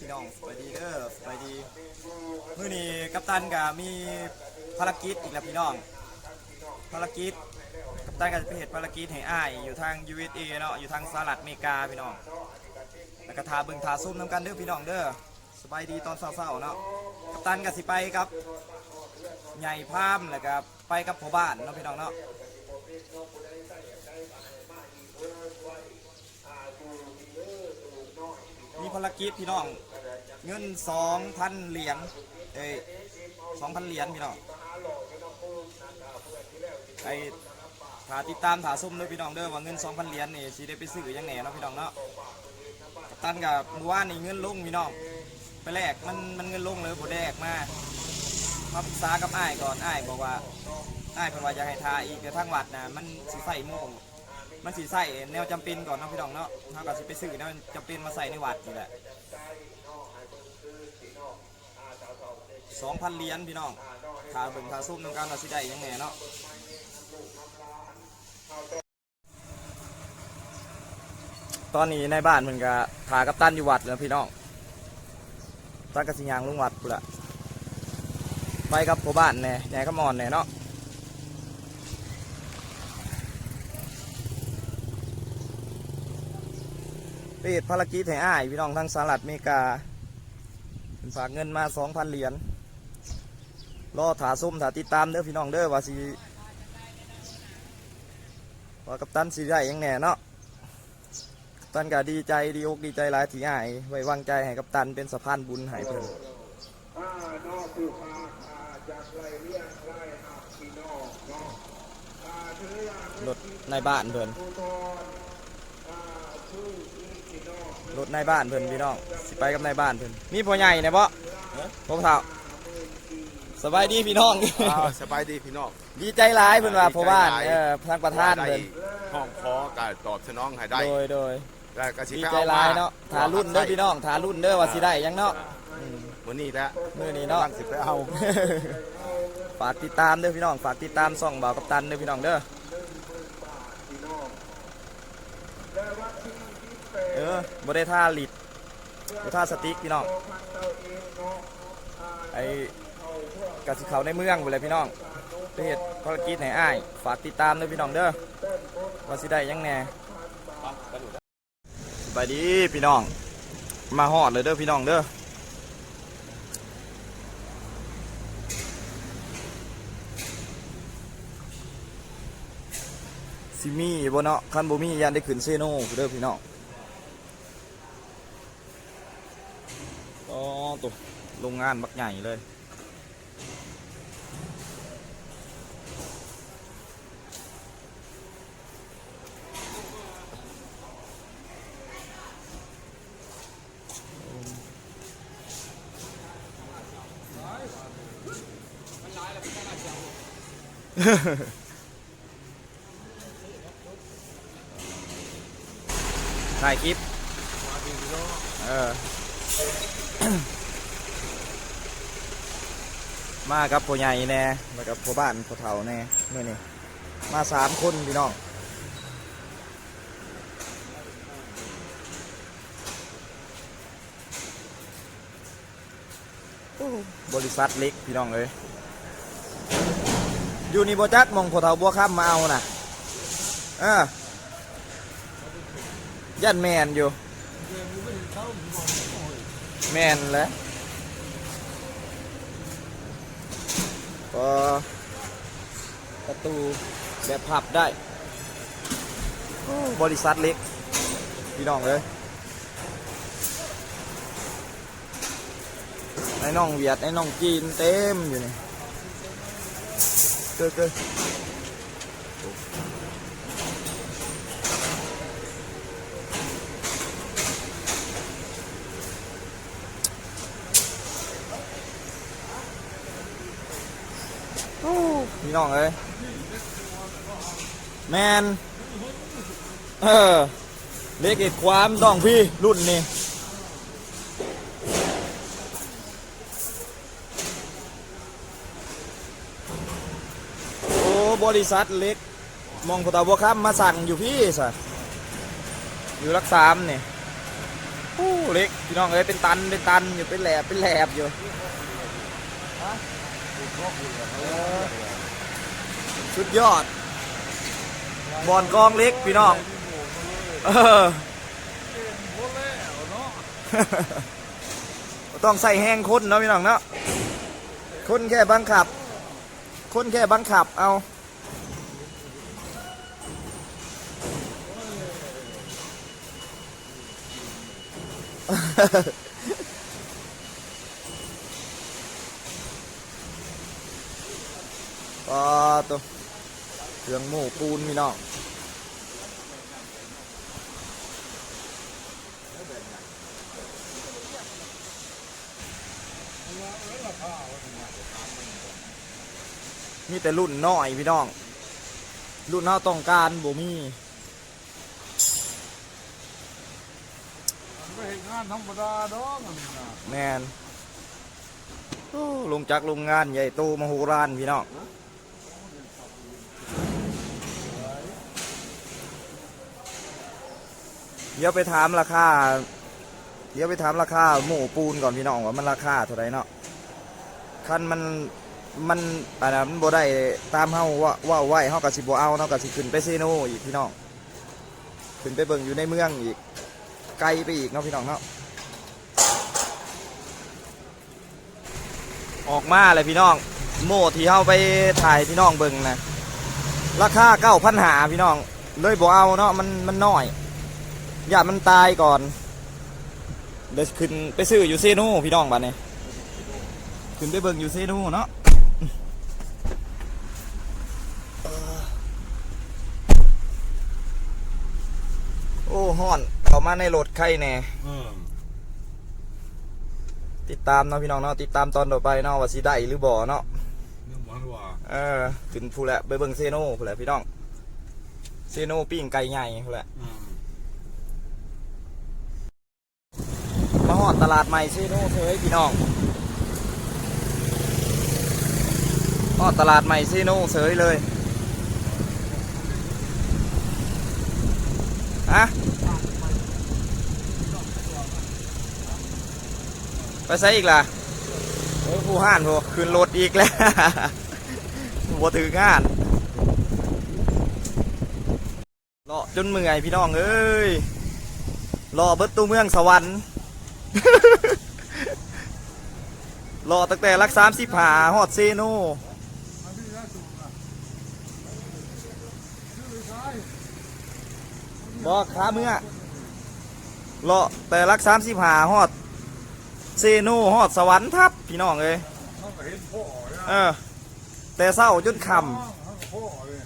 พี่น้องสบายดีเด้อสบายดีมื้อนี้กัปตันก็มีภารกิจอีกแล้วพี่น้องภารกิจกัปตันก็จะไปเหตุภารกิจให้อ้ายอยู่ทาง USA เนาะอยู่ทางสหรัฐอเมริกาพี่น้องแล้วก็ทาเบิ่งทาซุ่มนํกันเด้อพี่น้องเด้อสบายดีตอนเช้าๆเนาะกัปตันก็สิไปกับใหญ่พามแล้วก็ไปกับพ่อบ้านเนาะพี่น้องเนาะ มีภารกิจพี่น้อง เงินสองพันเหรียญเอ้ยสองพันเหรียญพี่น้องไอ้ถาติดตามถาซุ่มด้วยพี่น้องเด้อว่าเงินสองพันเหรียญนี่สิได้ไปซื้อยังแหนเนาะพี่น้องเนาะตันกับมือวานนี่เงินลงพี่น้องไปแลกมันมันเงินลงเลยบ่แลกมามาปรึกษากับอ้ายก่อนอ้ายบอกว่าอ้ายเพิ่นว่าอยากให้ทาอีกแต่ทางวัดนะมันสิใส่โม่ง มันสีใส่แนวจำเป็นก่อนเนาะพี่น้องเนาะเท่ากับสิไปซื้อแนวจำเป็นมาใส่ในวัดนี่แหละสองพันเหรียญพี่น้องขาเบิ่งขาซุ่มน้ำการเราสิได้ยังไงเนาะตอนนี้ในบ้านมันก็ขากับตันอยู่วัดแล้วพี่น้องตั้งกระสิยางลุงวัดกูนละไปกับพ่อบ้านแน่แหน่ก็มอนแน่เนาะ ไปเหตุภารกิจให้อ้าย พี่น้องทั้งสหรัฐอเมริกาฝากเงินมาสองพันเหรียญรอถาส้มถาติดตามเด้อพี่น้องเด้อว่าสิว่ากัปตันสิได้ยังแน่เนาะกัปตันก็ดีใจดีอกดีใจหลายที่อ้าย ไว้วางใจให้กัปตันเป็นสะพานบุญให้เพิ่นอ่านอกคือพาอ่าจากไรเลี้ยงไรหักพี่นอกเถืออย่างรถในบ้านเพิ่น ผู้ทอนอ่าชื่ออีพี่นอก รถในบ้านเพิ่นพี่น้องสิไปกับในบ้านเพิ่นมีพ่อใหญ่เนี่ยบ่พ่อเฒ่าสบายดีพี่น้องอ้าวสบายดีพี่น้องดีใจหลายเพิ่นว่าพ่อบ้านดีใจหลายเออทางประธานได้เพิ่นห้องคอการตอบสนองให้ได้โดยโดยแล้วก็สิดีไปใจเอาหมาลายเนาะถารุ่นเด้อพี่น้องถารุ่นเด้อว่าสิได้หยังเนาะวันนี้แหละมื้อนี้เนาะกำลังสิไปเอาฝากติดตามเด้อพี่น้องฝากติดตามส่องบ่าวกัปตันเด้อพี่น้องเด้อ ออบ่ได้ท่าลิดบ่ท่าสติ๊กพี่น้องไอ้กะสิเขาในเมืองไปเลยพี่น้องไปเฮ็ดภารกิจให้อ้ายฝากติดตามด้อพี่น้องเด้อว่าสิได้ยังแน่สบายดีพี่น้อง มาฮอดเลยเด้อพี่น้องเด้อซิมี่บ่เนาะคันบ่มียันได้ขึ้นเซโน่เด้อพี่น้องอ๋อ ตัวโรงงานบักใหญ่เลย ถ่ายคลิป เออ มากับพ่อใหญ่แน่มากับพ่อบ้านพ่อเฒ่าแน่เมื่อนี้มาสามคนพี่น้องบริษัทเล็กพี่น้องเลยอยู่นี่บ่จักมองพ่อเฒ่าบัวค่ำมาเอาน่ะเออยันแมนอยู่แมนแล้ว พอประตูแบบพับได้ บริษัทเล็ก พี่น้องเลยไอ้น้องเวียดไอ้น้องจีนเต็มอยู่นี่เก้อเก้อ พี่น้องเอ้ยแมนเออเล็กอ็ดความต้องพี่รุ่นนี้โอ้บริษัทเล็ก มองพอตาบัวครับมาสั่งอยู่พี่สะอยู่รักสามเนี่ยโอ้เล็กพี่น้องเอ้ยเป็นตันเป็นตันอยู่เป็นแหลบเป็นแหลบอยู่ สุดยอด บอลกองเล็กพี่น้องเออต้องใส่แห้งคนเนาะพี่น้องเนาะคนแค่บังคับ คนแค่บังคับเอาปาตัว เครื่องหมูปูนพี่น้องมีแต่รุ่นน้อยพี่น้อง รุ่นเฮาต้องการบ่มีไม่เห็นงานธรรมดาดอกอันนี้นะแมนโอ้ลงจากโรงงานใหญ่โตมโหฬารพี่น้อง เดี๋ยวไปถามราคา เดี๋ยวไปถามราคาหมูปูนก่อนพี่น้องว่ามันราคาเท่าไรเนาะคันมันมันอันนั้นบ่ได้ตามเฮาว่าว่าไว้เฮาก็สิบ่เอาเนาะก็สิขึ้นไปเซโนอีกพี่น้องขึ้นไปเบิ่งอยู่ในเมืองอีกไกลไปอีกเนาะพี่น้องเนาะออกมาเลยพี่น้อง โม่ที่เฮาไปถ่ายพี่น้องเบิ่งนะราคาเก้าพันหาพี่น้องเลยบ่เอาเนาะมันมันน้อย อย่ามันตายก่อน เดี๋ยวขึ้นไปซื้ออยู่เซโนพี่น้องบัดนี้ขึ้นไปเบิ่งอยู่เซโนเนาะโอ้ฮ้อนเข้ามาในรถใครแน่ติดตามเนาะพี่น้องเนาะติดตามตอนต่อไปเนาะว่าสิได้หรือบ่เนาะเออขึ้นผู้แหละไปเบิ่งเซโน่ผู้แหละพี่น้องเซโน่ปิ้งไก่ใหญ่ผู้แหละ มาฮอดตลาดใหม่เซโน่เฉยพี่น้องฮอดตลาดใหม่เซโน่เฉยเลยฮะไปใส่อีกล่ะโอ้ผู้ห้านพวกขึ้นรถอีกแล้วบ่ถืองานเลาะจนเมื่อยพี่น้องเอ้ยรอเบิดตู้เมืองสวรรค์ รอตั้งแต่รักสามสิบหาฮอดเซโนอันนี้น่าเมื่อเลยใช่บอกขาเมื่อรอแต่รักสามสิบหาฮอดเซโนฮอดสวรรค์ทับพี่น้องเอ้ยเออ แต่เศร้าจนคเขาพ่อเลย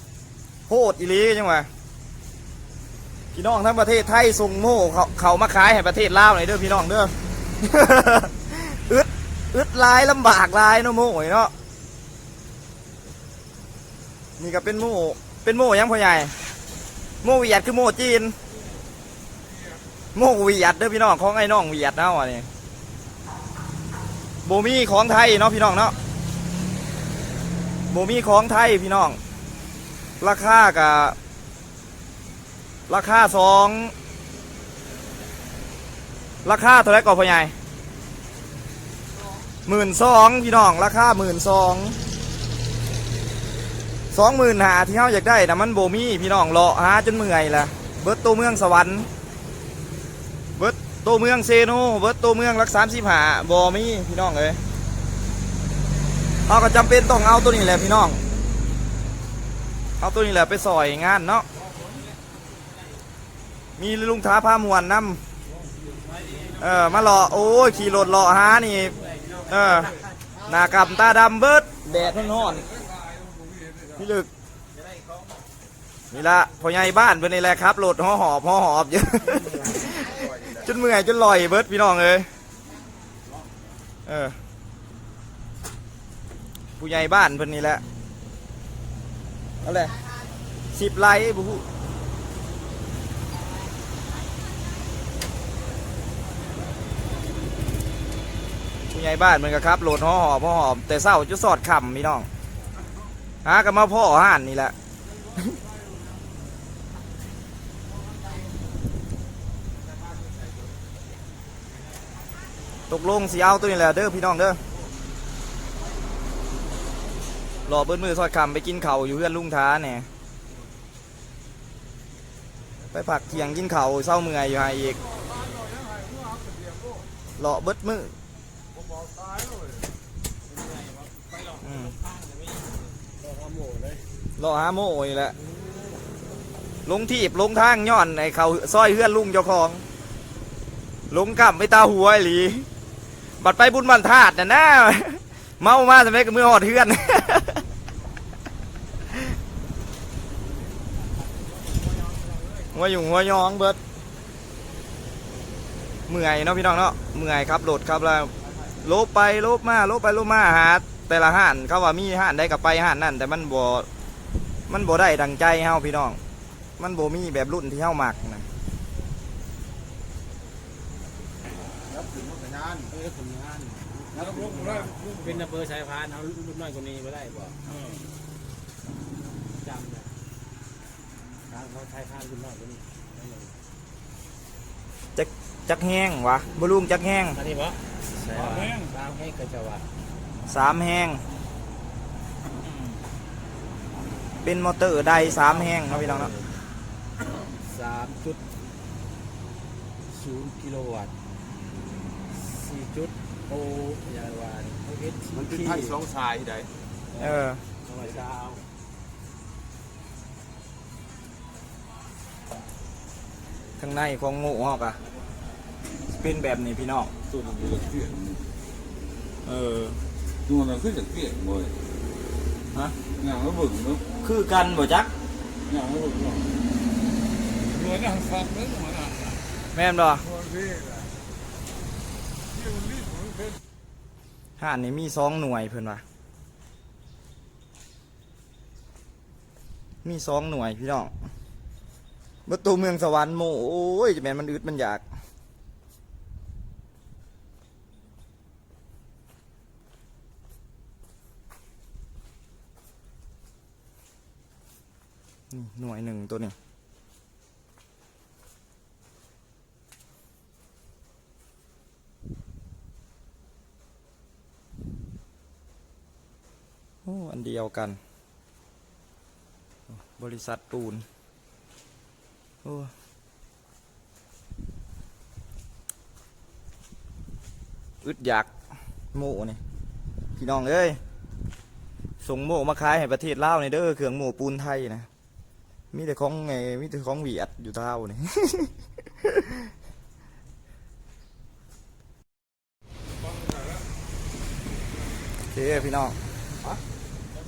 ำโหดอีลีจังวะ พี่น้องทั้งประเทศไทยส่งโม่เขาเขามาขายให้ประเทศลาวหน่อยเด้อพี่น้องเด้ออึดอึดลายลำบากลายเนาะโม่เนาะนี่ก็เป็นโม่เป็นโม่ยังพ่อใหญ่โม่เวียดคือโม่จีนโม่เวียดเด้อพี่น้องของไอ้น้องเวียดเนาะนนี้โบมี่ของไทยเนาะพี่น้องเนาะโบมี่ของไทยพี่น้อง ราคากับ ราคาสองราคาเท่าไรก่อนพ่อใหญ่หมื่นสองพี่น้อง ราคาหมื่นสองสองหมื่นหาที่เขาอยากได้นะมันโบมี่พี่น้องรอหาจนเมื่อยละเบิร์ตตัวเมืองสวรรค์เบิร์ตตัวเมืองเซโนเบิร์ตตัวเมืองรักสามสิบหาบอมี่พี่น้องเลยเขาก็จำเป็นต้องเอาตัวนี้แหละพี่น้อง เอาตัวนี้แหละไปซอยงานเนาะ มีลุงท้าผ้ามวนนำเออมาหล่อโอ้ยขี่รถหล่อฮานี่ เออหน้ากำตาดำเบิดแดดร้อนๆพี่ลึกนี่ละพ่อใหญ่บ้านเป็นนี่แหละครับรถห่อหอบห่อหอบเยอะจนเมื่อยจนลอยเบิดพี่น้องเอ้ยเออผู้ใหญ่บ้านเพิ่นนี่แหละเอาเลยสิบไลค์บุ ผู้ใหญ่บ้านเหมันก็ครับโหลดห่อหอบห่อหอบแต่เศร้าจะสอดคำพี่น้องหากันมาพ่อห่านนี่แหละตกลงสีเอาตัวนี้แหละเด้อพี่น้องเด้อรอเบิ้มือซอยคำไปกินเข่าอยู่เพื่อนลุงท้าเนี่ยไปผักเทียงกินเข่าเศร้าเมื่อยอยู่ไฮอีกรอเบิดมือ รอหาโม่อีกแหละลงทีบลงทางย้อนไอเขาซอยเพื่อนลุงเจ้าของ ลงกลับไปตาหัวหลีบัดไปบุญบันธาตุน่ะนะเมามาทำไมกับมือหอดเทือนหัวอยู่หัวยองเบิดเมื่อยเนาะพี่น้องเนาะเมื่อยครับโหลดครับแล้ว ลบไปลบมาลบไปลบมาหาแต่ละห้านเขาว่ามีห้านได้กับไปห้านนั่นแต่มันบ่มันบ่ได้ดังใจเฮาพี่น้อง มันบ่มีแบบรุ่นที่เฮามักนะรับถึงว่างานเออผลงานแล้วก็เป็นนับเบอร์สายพานเอารุ่นน้อยกว่านี้ไม่ได้บ่จำนะทางเขาสายพานรุ่นน้อยกว่านี้ ได้เลยจักแห้งวะบลุงจักแห้งอันนี้บ่สายพานตามให้กระจวัดสามแห้งเป็นมอเตอร์ไดสามแห้งเนาะพี่น้องเนาะสามจุดศูนย์กิโลวัตต์สี่จุดโอยาวานโอเอสมันเป็นไพ่สองสายใดเออธรรมชาติ ข้างในของงูออกอะเป็นแบบนี้พี่น้องตัวนั้นจะเปลี่ยนเออตัวนั้นคือจะเปลี่ยนบ่อยฮะอย่างละเบิ่งเนาะคือกันบ่จักอย่างละเบิ่งเนาะรวยนั่งฟังนึกมันอะแม่นบ่ตัวนี้แหละที่มันรีบมันเป็นห่านนี่มีสองหน่วยเพิ่นว่ามีสองหน่วยพี่น้อง ประตูเมืองสวรรค์โมโอ้ยจะแมนมันอึดมันอยาก หน่วยหนึ่งตัวนี้โอ้อันเดียวกัน บริษัทปูน โอ้อึดอยากโม่นี่พี่น้องเอ้ยส่งโม่มาขายให้ประเทศลาวในเด้อเครื่องโม่ปูนไทยนะมีแต่ของไงมีแต่ของเวียดอยู่เท่านี่โอเคพี่น้อง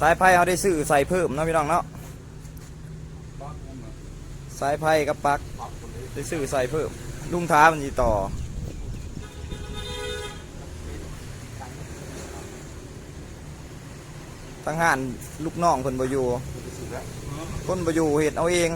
สายไพ่เขาได้ซื้อใส่เพิ่มเนาะพี่น้องเนาะ สายไพ่กับปักไปซื้อใส่เพิ่มลุงท้ามันยีต่อ ทั้งหานลูกน้องคนบอยู่คนบอยู่เห็ดเอาเอง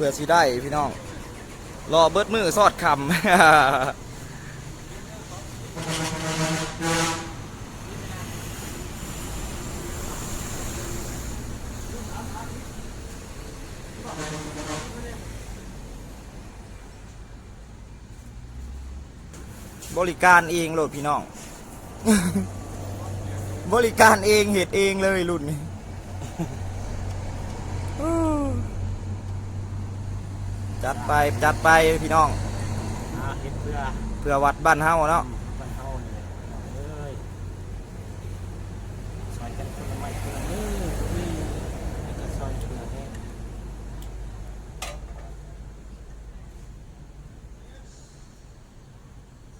เผื่อสิได้พี่น้อง รอเบิดมือสอดคำบริการเองโหลดพี่น้อง บริการเองเหตุเองเลยรุ่นนี้ จัดไปจัดไปพี่น้องอ่าเห็ดเพื่อเพื่อวัดบ้านเฮาเนาะบรรเทาเนี่ยเอ้ยซอยกันคนละไม้คนละมือนี่แล้วก็ซอยเพื่อแห้ง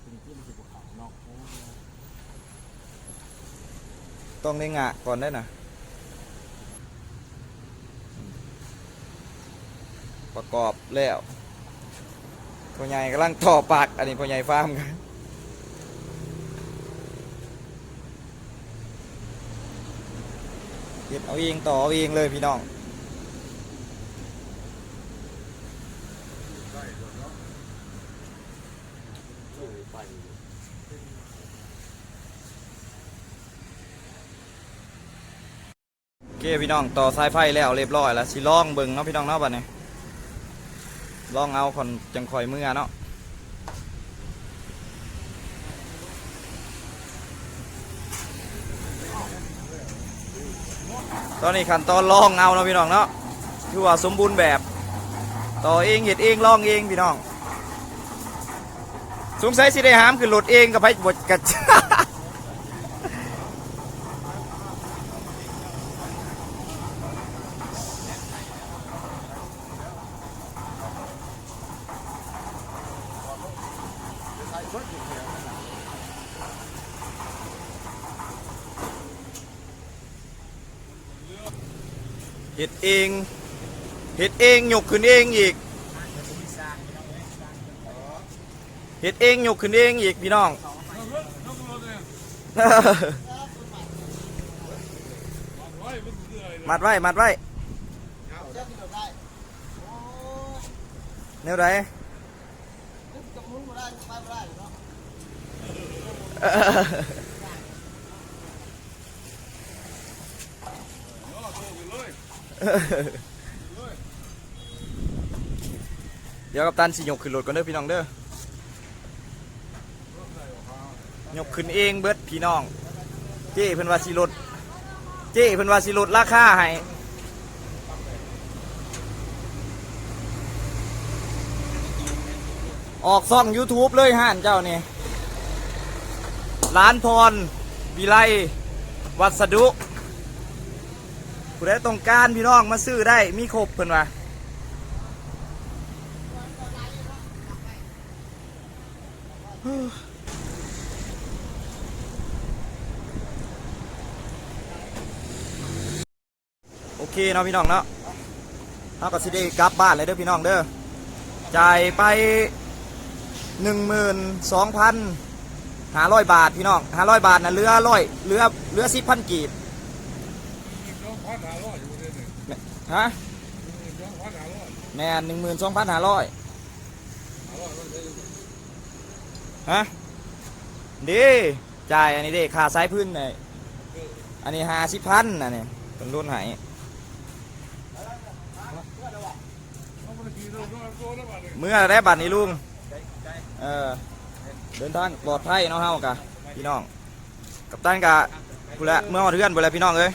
เป็นที่มันจะภูเขาเนาะโอ้ยต้องได้งะก่อนได้นะ ประกอบแล้วพ่อใหญ่กำลังต่อปากอันนี้พ่อใหญ่ฟาร์มกันเฮ็ดเอาเองต่อเอาเองเลยพี่น้องโอเคพี่น้องต่อสายไฟแล้วเรียบร้อยแล้วสิล่องเบิ่งเนาะพี่น้องเนาะบัดนี้ ลองเอาคนจังคอยเมื่อเนาะตอนนี้ขั้นตอนลองเอาเนาะพี่น้องเนาะคือว่าสมบูรณ์แบบ ต่อเองเห็ดเองลองเองพี่น้องสงสัยสิได้หามคือหลดเองกับไพ่บดกัด เห็ดเองเห็ดเองยกขึ้นเองอีกเห็ดเองยกขึ้นเองอีกพี่น้องไว้มันเรื่อยมัดไว้ มัดไว้แนวไหนเดี๋ยวกับตันสิยกขึ้นรถก่อนเด้อพี่น้องเด้อยกขึ้นเองเบิดพี่น้อง เจ้เพิ่นว่าสิลดเจ้เพิ่นว่าสิลดราคาให้ ออกซ่อง YouTube เลยห่านเจ้านี่ร้านพร วิไล วัสดุผู้ใดต้องการพี่น้องมาซื้อได้มีครบเพิ่นว่าโอเคเนาะพี่น้องเนาะเราก็สิได้กลับบ้านเลยเด้อพี่น้องเด้อจ่ายไป หนึ่งหมื่นสองพันห้าร้อยบาทพี่น้องห้าร้อยบาทนะเรือร้อยเรือเรือสิบพันกีบๆน้องพันหาร้อยอยู่เลยเนี่ยฮะน้องพันหาร้อยแมนหนึ่งหมื่นสองพันห้าร้อยหาร้อยมันจะอยู่ฮะดีจ่ายอันนี้เด้ค่าสายพื้นเลยอันนี้ห้าสิบพันอันนี้ต้นรุ่นไหายเอาไปขี่รถน้อยตัวแล้วมาเลยเมื่อได้บัตรนี้ลุง เออเดินทางปลอดภัยเนาะเฮากะพี่น้อง กับตันกะกูนละเมื่อมาเทือนไปแล้วพี่น้องเอ้ย